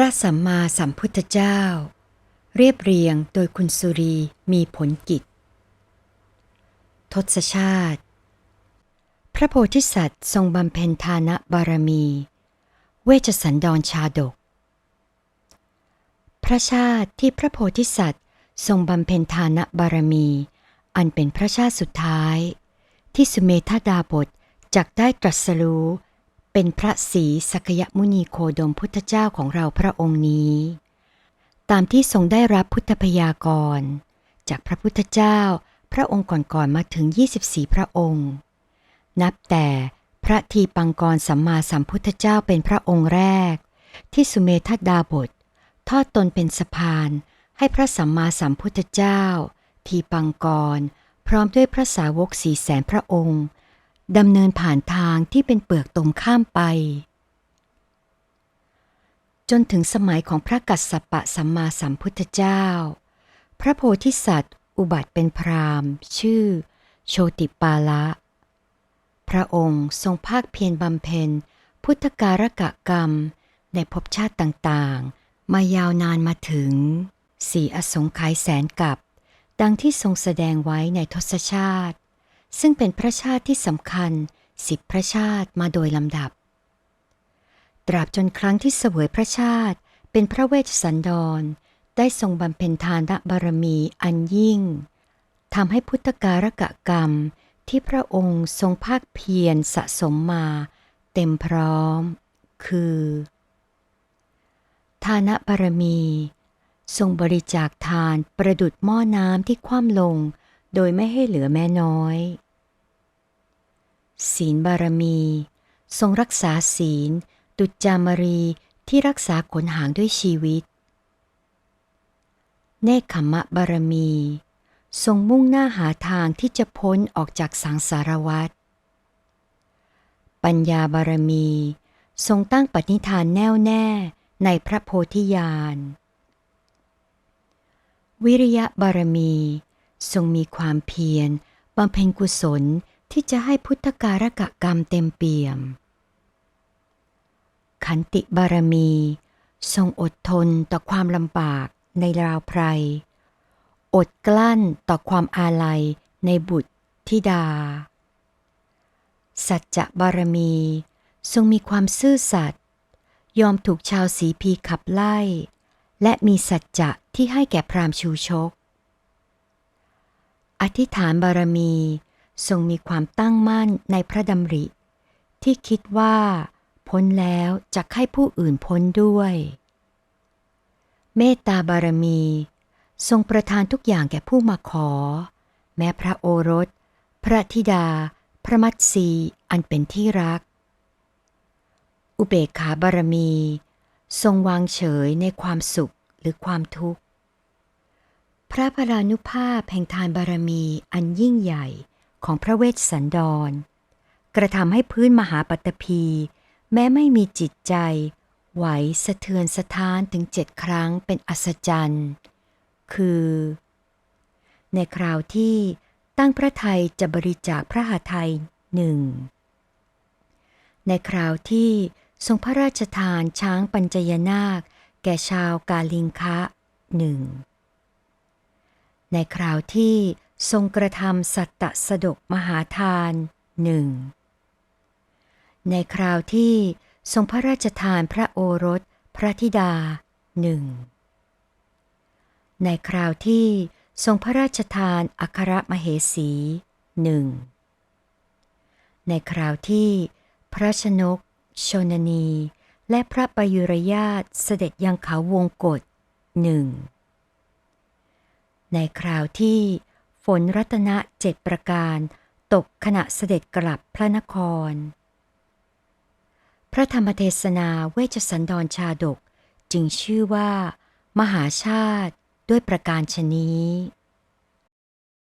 ระสัมมาสัมพุทธเจ้า เรียบเรียงโดยคุณสุรีมีผลกิจ ทศชาติ พระโพธิสัตว์ทรงบำเพ็ญทานะบารมี เวชสันดรชาดก พระชาติที่พระโพธิสัตว์ทรงบำเพ็ญทานะบารมี อันเป็นพระชาติสุดท้าย ที่สุเมธาดาบทจักได้ตรัสรู้ เป็นพระศรีสกยมุนีโคดมพุทธเจ้าของเราพระองค์นี้ ตามที่ทรงได้รับพุทธพยากรจากพระพุทธเจ้าพระองค์ก่อนๆมาถึง 24 พระองค์ นับแต่พระทีปังกรสัมมาสัมพุทธเจ้าเป็นพระองค์แรก ที่สุเมธาดาบท ทอดตนเป็นสะพานให้พระสัมมาสัมพุทธเจ้า ทีปังกร พร้อมด้วยพระสาวกสี่แสนพระองค์ ดำเนินผ่านทางที่เป็นเปลือกตมข้ามไป จนถึงสมัยของพระกัสสปะสัมมาสัมพุทธเจ้า พระโพธิสัตว์ อุบัติเป็นพราหมณ์ ชื่อ โชติปาละ พระองค์ทรงภาคเพียรบำเพ็ญ พุทธการกะกรรม ในภพชาติต่างๆ มายาวนานมาถึงสี่อสงไขยแสนกับ ดังที่ทรงแสดงไว้ในทศชาติ ซึ่งเป็นพระชาติที่สำคัญสิบพระชาติมาโดยลำดับ ตราบจนครั้งที่เสวยพระชาติเป็นพระเวชสันดร ได้ทรงบำเพ็ญทานบารมีอันยิ่งทำให้พุทธการกะกรรมที่พระองค์ทรงภาคเพียรสะสมมา เต็มพร้อม คือ ทานบารมี ทรงบริจาคทานประดุดหม้อน้ำที่คว่ำลง โดยไม่ให้เหลือแม้น้อย ศีลบารมี ทรงรักษาศีล ดุจจามรีที่รักษาขนหางด้วยชีวิต เนคขมมะบารมี ทรงมุ่งหน้าหาทางที่จะพ้นออกจากสังสารวัฏปัญญาบารมี ทรงตั้งปณิธานแน่วแน่ในพระโพธิญาณ วิริยะบารมี ทรงมีความเพียรบำเพ็ญกุศลที่จะให้พุทธการกะกรรมเต็มเปี่ยม ขันติบารมี ทรงอดทนต่อความลำบากในราวไพร อดกลั้นต่อความอาลัยในบุตรธิดา สัจจะบารมี ทรงมีความซื่อสัตย์ยอมถูกชาวสีพีขับไล่ และมีสัจจะที่ให้แก่พรามชูชก อธิษฐานบารมีทรงมีความตั้งมั่นในพระดำริ ที่คิดว่า พ้นแล้วจะให้ผู้อื่นพ้นด้วย เมตตาบารมี ทรงประทานทุกอย่างแก่ผู้มาขอ แม้พระโอรส พระธิดา พระมัตสีอันเป็นที่รัก อุเบกขาบารมี ทรงวางเฉยในความสุขหรือความทุกข์ ระพลานุภาพแห่งทานบารมีอันยิ่งใหญ่ของพระเวชสันดร กระทำให้พื้นมหาปัตตภีแม้ไม่มีจิตใจ ไหวสะเทือนสะท้านถึงเจ็ดครั้งเป็นอัศจรรย์ คือ ในคราวที่ตั้งพระไทยจะบริจาคพระหาไทยหนึ่ง ในคราวที่ทรงพระราชทานช้างปัญจยนาค แก่ชาวกาลิงคะหนึ่ง ในคราวที่ทรงกระทำสัตตสดกมหาทานหนึ่งในคราวที่ทรงพระราชทานพระโอรสพระธิดาหนึ่งในคราวที่ทรงพระราชทานอัครมเหสีหนึ่งในคราวที่พระชนก ชนนี และพระประยุรญาตเสด็จยังเขาวงกฏหนึ่ง ในคราวที่ฝนรัตนเจ็ดประการตกขณะเสด็จกลับพระนคร พระธรรมเทศนาเวชสันดรชาดกจึงชื่อว่า มหาชาติด้วยประการชนี้